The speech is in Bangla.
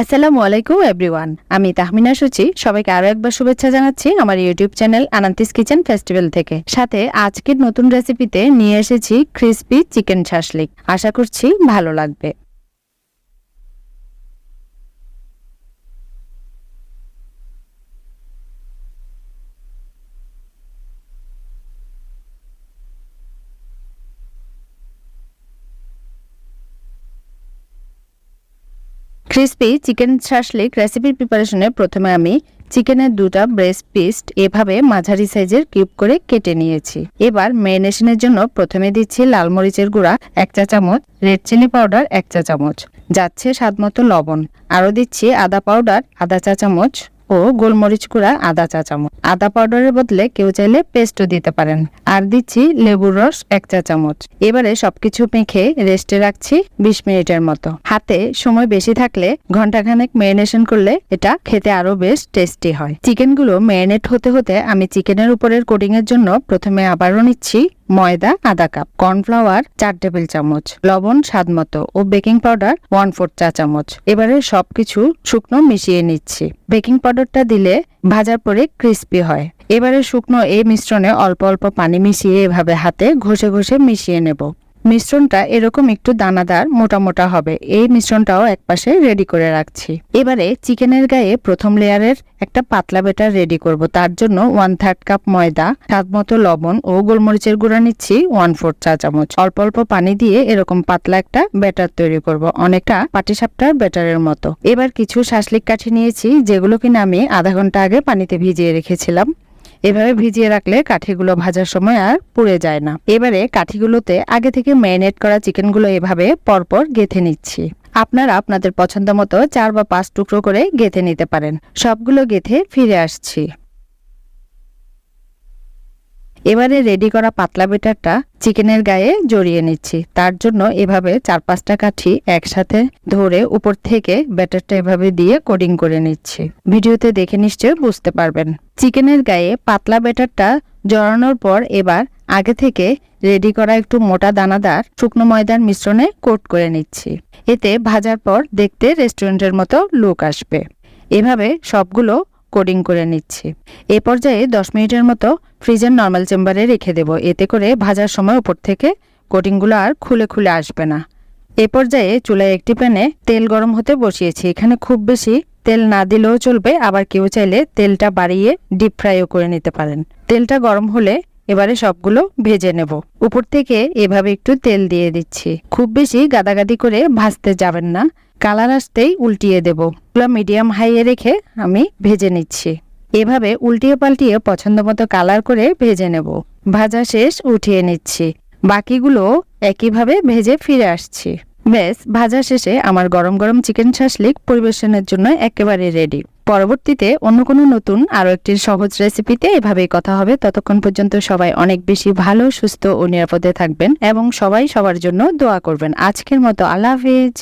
আসসালামু আলাইকুম এভরিওয়ান আমি তাহমিনা সুচি। সবাইকে আরও একবার শুভেচ্ছা জানাচ্ছি আমার YouTube channel Ananti's kitchen festival থেকে। সাথে আজকের নতুন রেসিপিতে নিয়ে এসেছি ক্রিসপি চিকেন শাসলিক। আশা করছি ভালো লাগবে। ক্রিসপি চিকেন শাসলিক রেসিপির প্রিপারেশনে প্রথমে আমি চিকেনের দুটা ব্রেস্ট পিস্ট এভাবে মাঝারি সাইজের কিউব করে কেটে নিয়েছি। এবার ম্যারিনেশনের জন্য প্রথমে দিচ্ছি লাল মরিচের গুঁড়া, এক চা চামচ, রেড চিলি পাউডার, এক চা চামচ, যাচ্ছে স্বাদ মতো লবণ। আরও দিচ্ছি আদা পাউডার আধা চা চামচ ও গোলমরিচ গুঁড়া আধা চা চামচ। আদা পাউডারের বদলে কেউ চাইলে পেস্টও দিতে পারেন। আর দিচ্ছি লেবুর রস এক চা চামচ। এবারে সবকিছু মেখে রেস্টে রাখছি বিশ মিনিটের মতো। হাতে সময় বেশি থাকলে ঘন্টাখানেক ম্যারিনেশন করলে এটা খেতে আরও বেশ টেস্টি হয়। চিকেনগুলো ম্যারিনেট হতে হতে আমি চিকেনের উপরের কোটিং এর জন্য প্রথমে আবারও নিচ্ছি ময়দা, আধা কাপ। কর্নফ্লাওয়ার, চার টেবিল চামচ। লবণ, স্বাদ মতো। ও বেকিং পাউডার, ওয়ান ফোর চা চামচ। এবারে সবকিছু শুকনো মিশিয়ে নিচ্ছি। বেকিং পাউডারটা দিলে ভাজার পরে ক্রিস্পি হয়। এবারে শুকনো এই মিশ্রণে অল্প অল্প পানি মিশিয়ে এভাবে হাতে ঘষে ঘষে মিশিয়ে নেব। মিশ্রণটা এরকম একটু দানাদার, মোটা মোটা হবে। এই মিশ্রণটাও একপাশে রেডি করে রাখছি। এবারে চিকেনের গায়ে প্রথম লেয়ারের একটা পাতলা বেটার রেডি করব। তার জন্য ওয়ান থার্ড কাপ ময়দা, স্বাদ মতো লবণ ও গোলমরিচের গুঁড়া নিচ্ছি ওয়ান ফোর চা চামচ। অল্প অল্প পানি দিয়ে এরকম পাতলা একটা ব্যাটার তৈরি করব, অনেকটা পাটিসাপটার ব্যাটারের মতো। এবার কিছু শাসলিক কাঠি নিয়েছি, যেগুলো কিনা আমি আধা ঘণ্টা আগে পানিতে ভিজিয়ে রেখেছিলাম। এভাবে ভিজিয়ে রাখলে কাঠিগুলো ভাজার সময় আর পুড়ে যায় না। এবারে কাঠিগুলোতে আগে থেকে ম্যারিনেট করা চিকেনগুলো এভাবে পরপর গেথে নিচ্ছি। আপনারা আপনাদের পছন্দ মতো চার বা পাঁচ টুকরো করে গেথে নিতে পারেন। সবগুলো গেথে ফিরে আসছি। এবারে রেডি করা পাতলা বেটারটা চিকেনের গায়ে জড়িয়ে নিচ্ছি। তার জন্য এভাবে চার পাঁচটা কাঠি একসাথে ধরে উপর থেকে ব্যাটারটা এভাবে দিয়ে কোডিং করে নিচ্ছি। ভিডিওতে দেখে নিশ্চয় বুঝতে পারবেন। চিকেনের গায়ে পাতলা ব্যাটারটা জড়ানোর পর এবার আগে থেকে রেডি করা একটু মোটা দানাদার শুকনো ময়দার মিশ্রণে কোট করে নিচ্ছি। এতে ভাজার পর দেখতে রেস্টুরেন্টের মতো লুক আসবে। এভাবে সবগুলো কোডিং করে নিচ্ছি। এ পর্যায়ে দশ মিনিটের মতো ফ্রিজের নর্মাল চেম্বারে রেখে দেব। এতে করে ভাজার সময় উপর থেকে কোটিংগুলো আর খুলে খুলে আসবে না। এ পর্যায়ে চুলায় একটি প্যানে তেল গরম হতে বসিয়েছি। এখানে খুব বেশি তেল না দিলেও চলবে। আবার কেউ চাইলে তেলটা বাড়িয়ে ডিপ ফ্রাইও করে নিতে পারেন। তেলটা গরম হলে এবারে সবগুলো ভেজে নেব। উপর থেকে এভাবে একটু তেল দিয়ে দিচ্ছি। খুব বেশি গাদাগাদি করে ভাজতে যাবেন না। কালার আসতেই উল্টিয়ে দেব। এগুলো মিডিয়াম হাইয়ে রেখে আমি ভেজে নিচ্ছি। এভাবে উল্টিয়ে পাল্টিয়ে পছন্দ মতো কালার করে ভেজে নেব। ভাজা শেষ, উঠিয়ে নিচ্ছি। বাকিগুলো একইভাবে ভেজে ফিরে আসছি। ব্যাস, ভাজা শেষে আমার গরম গরম চিকেন শাসলিক পরিবেশনের জন্য একেবারে রেডি পরবর্তীতে অন্য কোনো নতুন আরও একটি সহজ রেসিপিতে এভাবেই কথা হবে। ততক্ষণ পর্যন্ত সবাই অনেক বেশি ভালো, সুস্থ ও নিরাপদে থাকবেন এবং সবাই সবার জন্য দোয়া করবেন। আজকের মতো আল্লাহ হাফেজ।